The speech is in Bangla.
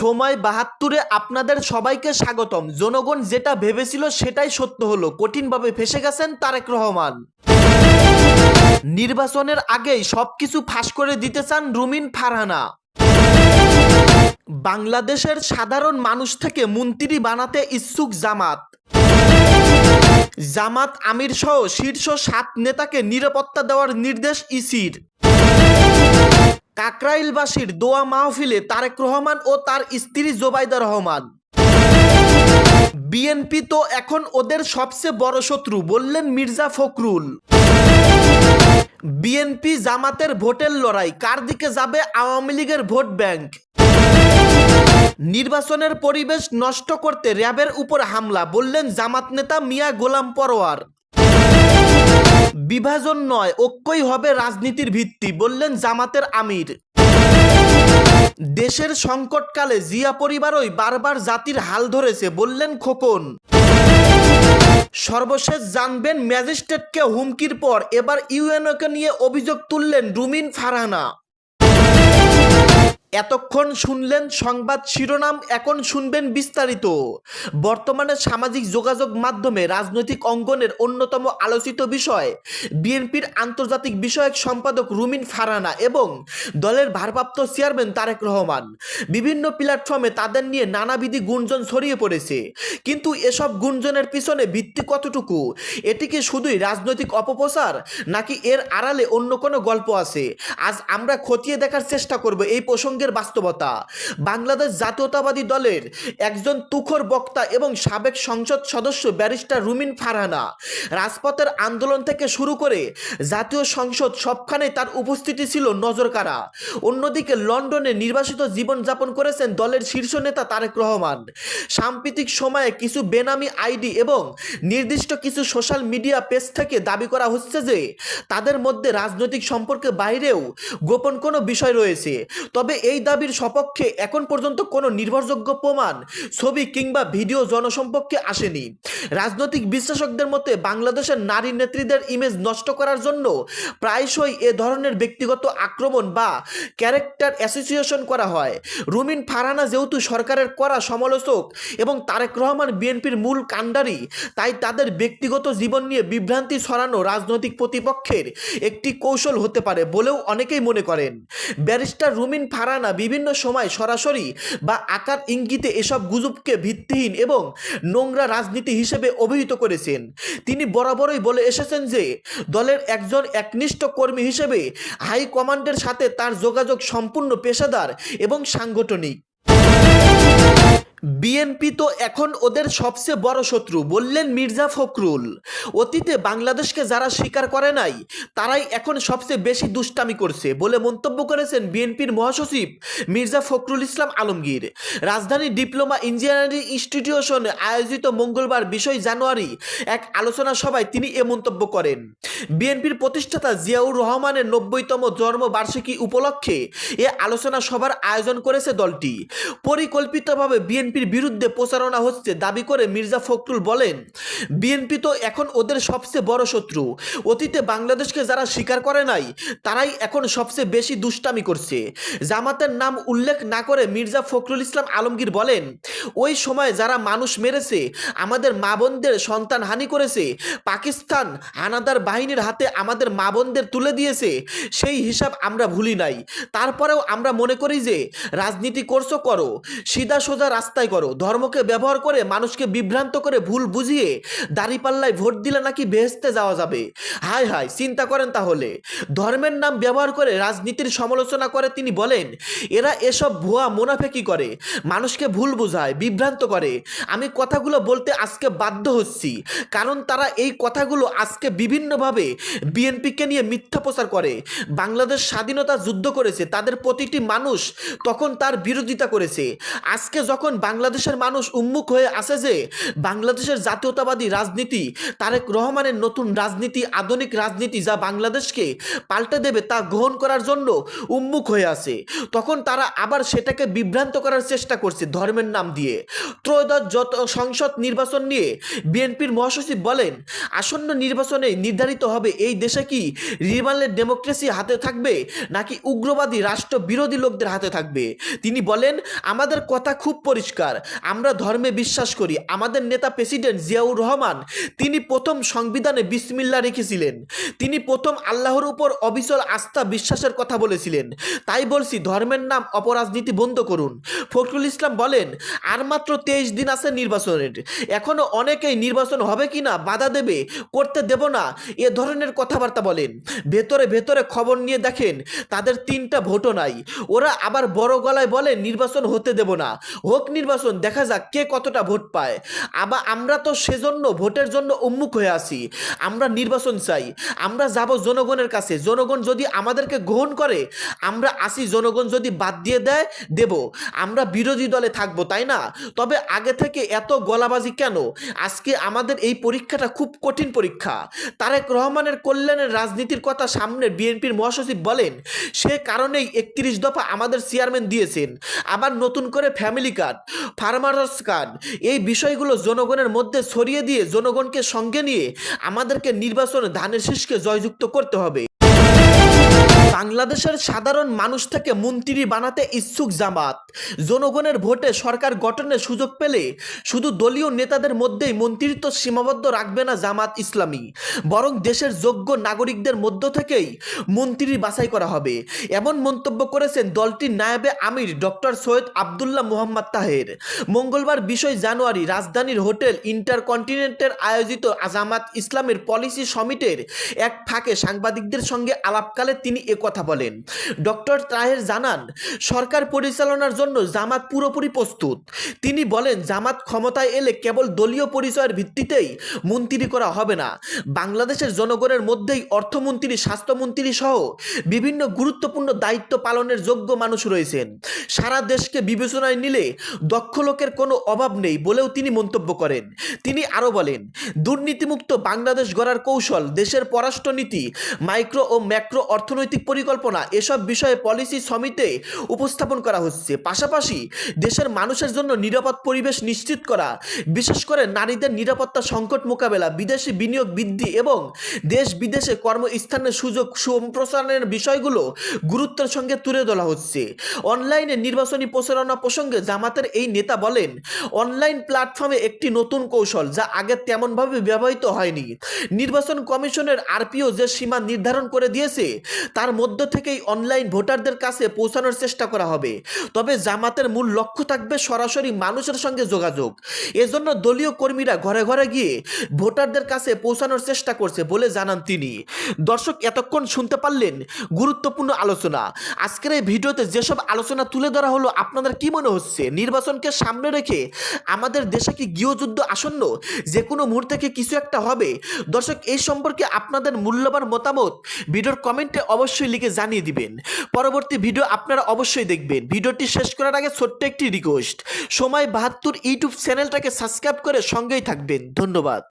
সময় বাহাত্তরে আপনাদের সবাইকে স্বাগতম। জনগণ যেটা ভেবেছিল সেটাই সত্য হলো। কঠিনভাবে ফেসে গেছেন তারেক রহমান। নির্বাচনের আগেই সবকিছু ফাঁস করে দিতে চান রুমিন ফারহানা। বাংলাদেশের সাধারণ মানুষ থেকে মন্ত্রী বানাতে ইচ্ছুক জামাত। জামাত আমির সহ শীর্ষ সাত নেতাকে নিরাপত্তা দেওয়ার নির্দেশ ইসির। কাকরাইলবাসীর দোয়া মাহফিলে তারেক রহমান ও তার স্ত্রী জোবাইদা রহমান। বিএনপি তো এখন ওদের সবচেয়ে বড় শত্রু, বললেন মির্জা ফখরুল। বিএনপি জামাতের ভোটের লড়াই, কার দিকে যাবে আওয়ামী লীগের ভোট ব্যাংক? নির্বাচনের পরিবেশ নষ্ট করতে র্যাবের উপর হামলা, বললেন জামাত নেতা মিয়া গোলাম পরোয়ার। বিভাজন নয়, ঐক্যই হবে রাজনীতির ভিত্তি, বললেন জামাতের আমির। দেশের সংকটকালে জিয়া পরিবারই বারবার জাতির হাল ধরেছে, বললেন খোকন। সর্বশেষ জানবেন ম্যাজিস্ট্রেটকে হুমকির পর, এবার ইউএনওকে নিয়ে অভিযোগ তুললেন রুমিন ফারহানা। এতক্ষণ শুনলেন সংবাদ শিরোনাম, এখন শুনবেন বিস্তারিত। বর্তমানে সামাজিক যোগাযোগ মাধ্যমে রাজনৈতিক অঙ্গনের অন্যতম আলোচিত বিষয়, বিএনপির আন্তর্জাতিক বিষয়ক সম্পাদক রুমিন ফারানা এবং দলের ভারপ্রাপ্ত চেয়ারম্যান তারেক রহমান। বিভিন্ন প্ল্যাটফর্মে তাদের নিয়ে নানাবিধি গুঞ্জন ছড়িয়ে পড়েছে। কিন্তু এসব গুঞ্জনের পিছনে ভিত্তি কতটুকু? এটি কি শুধুই রাজনৈতিক অপপ্রচার, নাকি এর আড়ালে অন্য কোনো গল্প আছে? আজ আমরা খতিয়ে দেখার চেষ্টা করব এই প্রসঙ্গের বাস্তবতা। বাংলাদেশ জাতীয়তাবাদী দলের একজন তুখর বক্তা এবং সাবেক সংসদ সদস্য ব্যারিস্টার রুমিন ফারহানা। রাজপথের আন্দোলন থেকে শুরু করে জাতীয় সংসদ সবখানে তার উপস্থিতি ছিল নজরকাড়া। অন্যদিকে লন্ডনে নির্বাসিত জীবনযাপন করেছেন দলের শীর্ষ নেতা তারেক রহমান। সাম্প্রতিক সময়ে কিছু বেনামি আইডি এবং নির্দিষ্ট কিছু সোশ্যাল মিডিয়া পেজ থেকে দাবি করা হচ্ছে যে, তাদের মধ্যে রাজনৈতিক সম্পর্কে বাইরেও গোপন কোনো বিষয় রয়েছে। তবে এই দাবির সপক্ষে এখন পর্যন্ত কোনো নির্ভরযোগ্য প্রমাণ, ছবি কিংবা ভিডিও জনসম্পর্কে আসেনি। রাজনৈতিক বিশ্লেষকদের মতে, বাংলাদেশের নারী নেত্রীদের ইমেজ নষ্ট করার জন্য প্রায়শই এ ধরনের ব্যক্তিগত আক্রমণ বা ক্যারেক্টার অ্যাসোসিয়েশন করা হয়। রুমিন ফারহানা যেহেতু সরকারের করা সমালোচক এবং তারেক রহমান বিএনপির মূল কাণ্ডারি, তাই তাদের ব্যক্তিগত জীবন নিয়ে বিভ্রান্তি ছড়ানো রাজনৈতিক প্রতিপক্ষের একটি কৌশল হতে পারে বলেও অনেকেই মনে করেন। ব্যারিস্টার রুমিন ফারানা বিভিন্ন সময় সরাসরি বা আকার ইঙ্গিতে এসব গুজবকে ভিত্তিহীন এবং নোংরা রাজনীতি হিসেবে অভিহিত করেছেন। তিনি বরাবরই বলে এসেছেন যে, দলের একজন একনিষ্ঠ কর্মী হিসেবে হাইকমান্ডের সাথে তার যোগাযোগ সম্পূর্ণ পেশাদার এবং সাংগঠনিক। বিএনপি তো এখন ওদের সবচেয়ে বড় শত্রু, বললেন মির্জা ফখরুল। অতীতে বাংলাদেশকে যারা স্বীকার করে নাই, তারাই এখন সবচেয়ে বেশি দুষ্টামি করছে বলে মন্তব্য করেছেন বিএনপির মহাসচিব মির্জা ফখরুল ইসলাম আলমগীর। রাজধানী ডিপ্লোমা ইঞ্জিনিয়ারিং ইনস্টিটিউশনে আয়োজিত মঙ্গলবার বিশই জানুয়ারি এক আলোচনা সভায় তিনি এ মন্তব্য করেন। বিএনপির প্রতিষ্ঠাতা জিয়াউর রহমানের নব্বইতম জন্মবার্ষিকী উপলক্ষে এ আলোচনা সভার আয়োজন করেছে দলটি। পরিকল্পিতভাবে বিএনপির বিরুদ্ধে প্রচারণা হচ্ছে দাবি করে মির্জা ফখরুল বলেন। বিএনপি তো এখন ওদের সবচেয়ে বড় শত্রু। অতীতে বাংলাদেশকে যারা স্বীকার করে নাই, তারাই এখন সবচেয়ে বেশি দুষ্টামি করছে। জামাতের নাম উল্লেখ না করে মির্জা ফখরুল ইসলাম আলমগীর বলেন, ওই সময় যারা মানুষ মেরেছে, আমাদের মা বোনদের সন্তান হানি করেছে, পাকিস্তান হানাদার বাহিনীর হাতে আমাদের মা বোনদের তুলে দিয়েছে, সেই হিসাব আমরা ভুলি নাই। তারপরেও আমরা মনে করি যে, রাজনীতি করছ করো, সিধা সোজা রাস্তায় করো, ধর্মকে ব্যবহার করে মানুষকে বিভ্রান্ত করে ভুল বুঝিয়ে দাড়িপাল্লায় ভোট দিলে নাকি বেহেস্তে যাওয়া যাবে? হায় হায়, চিন্তা করেন তাহলে। ধর্মের নাম ব্যবহার করে রাজনীতির সমালোচনা করে তিনি বলেন, এরা এসব ভুয়া মোনাফেকি করে, মানুষকে ভুল বোঝায়, বিভ্রান্ত করে। আমি কথাগুলো বলতে আজকে বাধ্য হচ্ছি, কারণ তারা এই কথাগুলো আজকে বিভিন্নভাবে বিএনপিকে নিয়ে মিথ্যা প্রচার করে। বাংলাদেশ স্বাধীনতা যুদ্ধ করেছে, তাদের প্রতিটি মানুষ তখন তার বিরোধিতা করেছে। আজকে যখন বাংলাদেশের মানুষ উন্মুখ হয়ে আছে যে, বাংলাদেশের জাতীয়তাবাদী রাজনীতি, তারেক রহমানের নতুন রাজনীতি, আধুনিক রাজনীতি যা বাংলাদেশকে পাল্টে দেবে তা গ্রহণ করার জন্য উন্মুখ হয়ে আছে। তখন তারা আবার সেটাকে বিভ্রান্ত করার চেষ্টা করছে ধর্মের নাম দিয়ে। ত্রয়োদশ যত সংসদ নির্বাচন নিয়ে বিএনপির মহাসচিব বলেন, আসন্ন নির্বাচনে নির্ধারিত হবে এই দেশে কি রিমালের ডেমোক্রেসি হাতে থাকবে নাকি উগ্রবাদী রাষ্ট্র বিরোধী লোকদের হাতে থাকবে? তিনি বলেন, আমাদের কথা খুব পরিষ্কার, আমরা ধর্মে বিশ্বাস করি, আমাদের নেতা প্রেসিডেন্ট জিয়াউর রহমান, তিনি প্রথম সংবিধানে বিসমিল্লা রেখেছিলেন। তিনি প্রথম আল্লাহর উপর অবিচল আস্থা বিশ্বাসের কথা বলেছিলেন। তাই বলছি, ধর্মের নাম অপরাজনীতি বন্ধ করুন। ফখরুল ইসলাম বলেন, আর মাত্র তেইশ দিন আছে নির্বাচনের। এখনও অনেকেই নির্বাচন হবে কিনা বাধা দেবে, করতে দেব না, এ ধরনের কথাবার্তা বলেন। ভেতরে ভেতরে খবর নিয়ে দেখেন, তাদের তিনটা ভোটও নাই। ওরা আবার বড় গলায় বলে, নির্বাচন হতে দেব না। হোক নির্বাচন, দেখা যাক কে কতটা ভোট পায়। আবার আমরা তো সেজন্য ভোটের জন্য উন্মুখ হয়ে আছি। আমরা নির্বাচন চাই। আমরা যাব জনগণের কাছে। জনগণ যদি আমাদেরকে গ্রহণ করে, আমরা আসি, জনগণ যদি বাদ দিয়ে দেয়, দেব। আমরা বিরোধী দলে থাকব, তাই না? তবে আগে থেকে এত গলাবাজি কেন? আজকে আমাদের এই পরীক্ষাটা খুব কঠিন পরীক্ষা। তারেক রহমানের কল্যাণের রাজনীতির কথা সামনে বিএনপির মহাসচিব বলেন, সে কারণেই একত্রিশ দফা আমাদের চেয়ারম্যান দিয়েছেন। আবার নতুন করে ফ্যামিলি কার্ড, ফার্মার্স কার্ড, এই বিষয়গুলো জনগণের মধ্যে ছড়িয়ে দিয়ে জনগণকে সঙ্গে নিয়ে আমাদেরকে নির্বাচনে ধানের শীষকে জয়যুক্ত করতে হবে। বাংলাদেশের সাধারণ মানুষ থেকে মন্ত্রী বানাতে ইচ্ছুক জামাত। জনগণের ভোটে সরকার গঠনের সুযোগ পেলে শুধু দলীয় নেতাদের মধ্যেই মন্ত্রিত্ব সীমাবদ্ধ রাখবে না জামাত ইসলামী। বরং দেশের যোগ্য নাগরিকদের মধ্য থেকেই মন্ত্রী বাছাই করা হবে। এমন মন্তব্য করেছেন দলটির নায়েবে আমির ডক্টর সৈয়দ আবদুল্লাহ মোহাম্মদ তাহের। মঙ্গলবার বিশই জানুয়ারি রাজধানীর হোটেল ইন্টারকন্টিনেন্টের আয়োজিত জামাত ইসলামের পলিসি সমিটের এক ফাঁকে সাংবাদিকদের সঙ্গে আলাপকালে তিনি কথা বলেন। ডক্টর তাহের জানান, সরকার পরিচালনার জন্য জামাত পুরোপুরি প্রস্তুত। তিনি বলেন, জামাত ক্ষমতায় এলে কেবল দলীয় পরিচয়ের ভিত্তিতেই মন্ত্রী করা হবে না। বাংলাদেশের জনগণের মধ্যেই অর্থমন্ত্রী, স্বাস্থ্যমন্ত্রী সহ বিভিন্ন গুরুত্বপূর্ণ দায়িত্ব পালনের যোগ্য মানুষ রয়েছেন। সারা দেশকে বিবেচনায় নিলে দক্ষ লোকের কোনো অভাব নেই বলেও তিনি মন্তব্য করেন। তিনি আরও বলেন, দুর্নীতিমুক্ত বাংলাদেশ গড়ার কৌশল দেশের পররাষ্ট্রনীতি, মাইক্রো ও ম্যাক্রো অর্থনৈতিক পরিকল্পনা, এসব বিষয়ে পলিসি সমিতে উপস্থাপন করা হচ্ছে। পাশাপাশি দেশের মানুষের জন্য নিরাপদ পরিবেশ নিশ্চিত করা, বিশেষ করে নারীদের নিরাপত্তা সংকট মোকাবেলা, বিদেশি বিনিয়োগ বৃদ্ধি এবং দেশ বিদেশে কর্মস্থানের সুযোগ সম্প্রসারণের বিষয়গুলো গুরুত্বের সঙ্গে তুলে ধরা হচ্ছে। অনলাইনে নির্বাচনী প্রচারণা প্রসঙ্গে জামাতের এই নেতা বলেন, অনলাইন প্ল্যাটফর্মে একটি নতুন কৌশল যা আগে তেমনভাবে ব্যবহৃত হয়নি। নির্বাচন কমিশনের আরপিও যে সীমা নির্ধারণ করে দিয়েছে, তার মধ্য থেকেই অনলাইন ভোটারদের কাছে পৌঁছানোর চেষ্টা করা হবে। তবে জামাতের মূল লক্ষ্য থাকবে সরাসরি মানুষের সঙ্গে যোগাযোগ। এজন্য দলীয় কর্মীরা ঘরে ঘরে গিয়ে ভোটারদের কাছে পৌঁছানোর চেষ্টা করছে বলে জানান তিনি। দর্শক, এতক্ষণ শুনতে পারলেন গুরুত্বপূর্ণ আলোচনা। আজকের এই ভিডিওতে যেসব আলোচনা তুলে ধরা হলো, আপনাদের কি মনে হচ্ছে? নির্বাচনকে সামনে রেখে আমাদের দেশে কি গৃহযুদ্ধ আসন্ন? যে কোনো মুহূর্তে কি কিছু একটা হবে? দর্শক, এই সম্পর্কে আপনাদের মূল্যবান মতামত ভিডিওর কমেন্টে অবশ্যই লিখে জানিয়ে দিবেন। পরবর্তী ভিডিও আপনারা অবশ্যই দেখবেন। ভিডিওটি শেষ করার আগে ছোট্ট একটি রিকোয়েস্ট সময় বাহাত্তর ইউটিউব চ্যানেলটাকে সাবস্ক্রাইব করে সঙ্গেই থাকবেন। ধন্যবাদ।